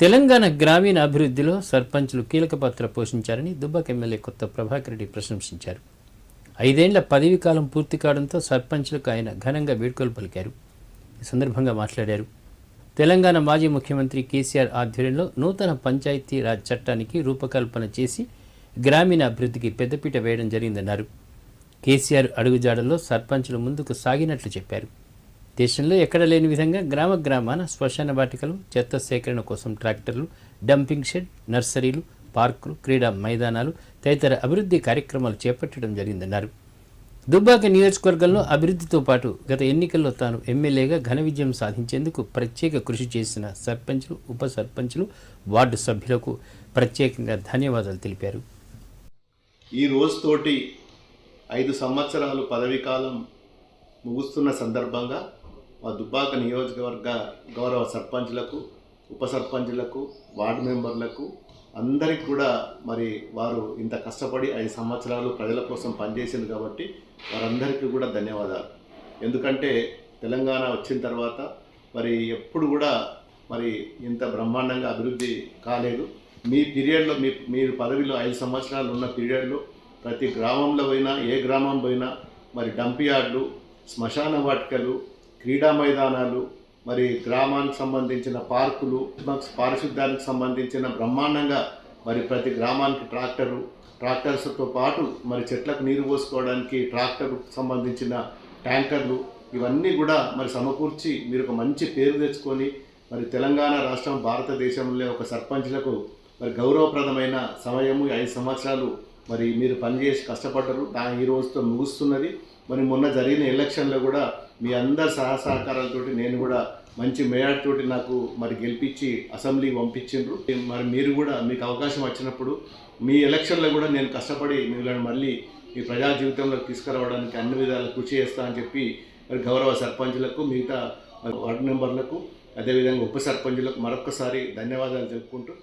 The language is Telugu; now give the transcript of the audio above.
తెలంగాణ గ్రామీణ అభివృద్ధిలో సర్పంచ్లు కీలక పాత్ర పోషించారని దుబ్బాక ఎమ్మెల్యే కొత్త ప్రభాకర్ రెడ్డి ప్రశంసించారు. ఐదేండ్ల పదవీ కాలం పూర్తి కావడంతో సర్పంచ్లకు ఆయన ఘనంగా వేడుకలు పలికారు. ఈ సందర్భంగా మాట్లాడారు. తెలంగాణ మాజీ ముఖ్యమంత్రి కేసీఆర్ ఆధ్వర్యంలో నూతన పంచాయతీ రాజ్ చట్టానికి రూపకల్పన చేసి గ్రామీణ అభివృద్ధికి పెద్దపీట వేయడం జరిగిందన్నారు. కేసీఆర్ అడుగుజాడల్లో సర్పంచులు ముందుకు సాగినట్లు చెప్పారు. దేశంలో ఎక్కడ లేని విధంగా గ్రామ గ్రామాన శ్మశాన వాటికలు చెత్త సేకరణ కోసం ట్రాక్టర్లు డంపింగ్ షెడ్ నర్సరీలు పార్కులు క్రీడా మైదానాలు తదితర అభివృద్ధి కార్యక్రమాలు చేపట్టడం జరిగిందన్నారు. దుబ్బాక నియోజకవర్గంలో అభివృద్ధితో పాటు గత ఎన్నికల్లో తాను ఎమ్మెల్యేగా ఘన విజయం సాధించేందుకు ప్రత్యేక కృషి చేసిన సర్పంచులు ఉప సర్పంచులు వార్డు సభ్యులకు ప్రత్యేకంగా ధన్యవాదాలు తెలిపారు. ఈ రోజుతోటి ఐదు సంవత్సరాలు పదవీ కాలం ముగుస్తున్న సందర్భంగా మా దుబ్బాక నియోజకవర్గ గౌరవ సర్పంచ్లకు ఉప సర్పంచ్లకు వార్డు మెంబర్లకు అందరికి కూడా మరి వారు ఇంత కష్టపడి ఐదు సంవత్సరాలు ప్రజల కోసం పనిచేసింది కాబట్టి వారందరికీ కూడా ధన్యవాదాలు. ఎందుకంటే తెలంగాణ వచ్చిన తర్వాత మరి ఎప్పుడు కూడా మరి ఇంత బ్రహ్మాండంగా అభివృద్ధి కాలేదు. మీ పీరియడ్లో మీ మీరు పదవిలో ఐదు సంవత్సరాలు ఉన్న పీరియడ్లో ప్రతి గ్రామంలో పోయినా ఏ గ్రామం పోయినా మరి డంప్ యార్డ్లు శ్మశాన వాటికలు క్రీడా మైదానాలు మరి గ్రామానికి సంబంధించిన పార్కులు పారిశుద్ధ్యానికి సంబంధించిన బ్రహ్మాండంగా మరి ప్రతి గ్రామానికి ట్రాక్టరు ట్రాక్టర్స్తో పాటు మరి చెట్లకు నీరు పోసుకోవడానికి ట్రాక్టర్ సంబంధించిన ట్యాంకర్లు ఇవన్నీ కూడా మరి సమకూర్చి మీరు ఒక మంచి పేరు తెచ్చుకొని మరి తెలంగాణ రాష్ట్రం భారతదేశంలో ఒక సర్పంచ్లకు మరి గౌరవప్రదమైన సమయము ఐదు సంవత్సరాలు మరి మీరు పనిచేసి కష్టపడ్డరు. దాని ఈ రోజుతో ముగుస్తున్నది. మరి మొన్న జరిగిన ఎలక్షన్లో కూడా మీ అందరి సహా సహకారాలతోటి నేను కూడా మంచి మేయర్ తోటి నాకు మరి గెలిపించి అసెంబ్లీ పంపించిండ్రు. మరి మీరు కూడా మీకు అవకాశం వచ్చినప్పుడు మీ ఎలక్షన్లో కూడా నేను కష్టపడి మిమ్మల్ని మళ్ళీ మీ ప్రజా జీవితంలో తీసుకురావడానికి అన్ని విధాలు కృషి చేస్తా అని చెప్పి మరి గౌరవ సర్పంచులకు మిగతా వార్డు మెంబర్లకు అదేవిధంగా ఉప సర్పంచులకు మరొకసారి ధన్యవాదాలు తెలుపుకుంటూ